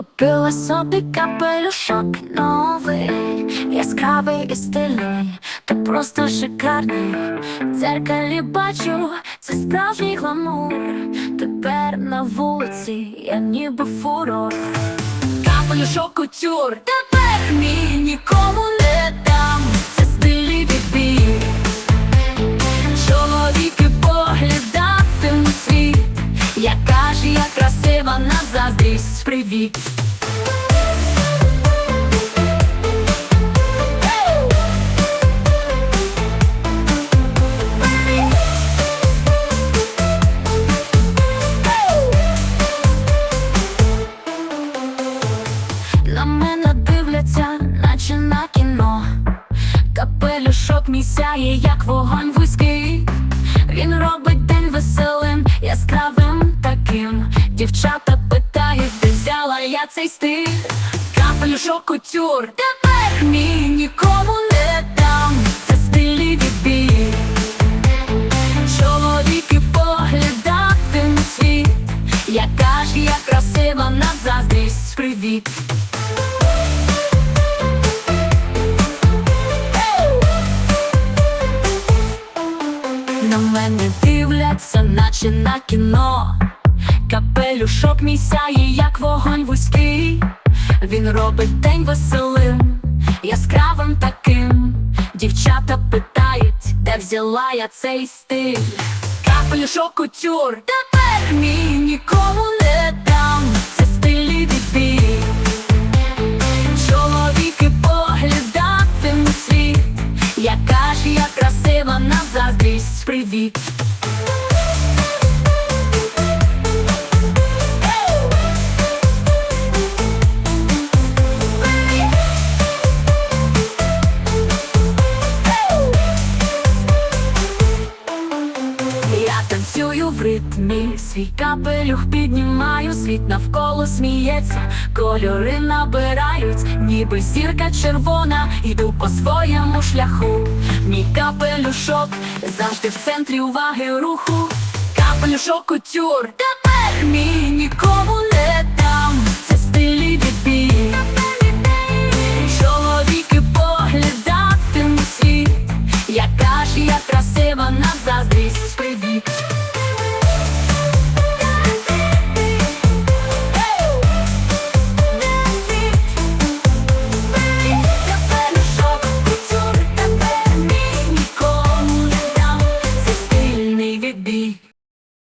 Купила собі капелюшок новий, яскравий і стильний, та просто шикарний. В дзеркалі бачу, це справжній гламур. Тепер на вулиці я ніби фурор. Капелюшок кутюр, тепер мій нікому не яка ж я красива на заздрість, привіт. На мене дивляться, наче на кіно. Капелюшок мій як вогонь вузький. Він робить цей стиль. Капелюшок кутюр, тепер мій нікому не дам. Це стилі відбір. Чоловіки поглядатимуть світ, яка ж я красива на заздрість, привіт. На мене дивляться, наче на кіно. Капелюшок мій сяє, як вогонь вузький. Він робить день веселим, яскравим таким. Дівчата питають, де взяла я цей стиль. Капелюшок кутюр, тепер мій нікому не дам. Це стилі відбір. Чоловіки поглядатимуть світ, яка ж я красива на заздрість, привіт. Танцюю свій капелюх піднімаю, світ навколо сміється, кольори набирають, ніби зірка червона, іду по своєму шляху. Мій капелюшок завжди в центрі уваги руху. Капелюшок кутюр, тепер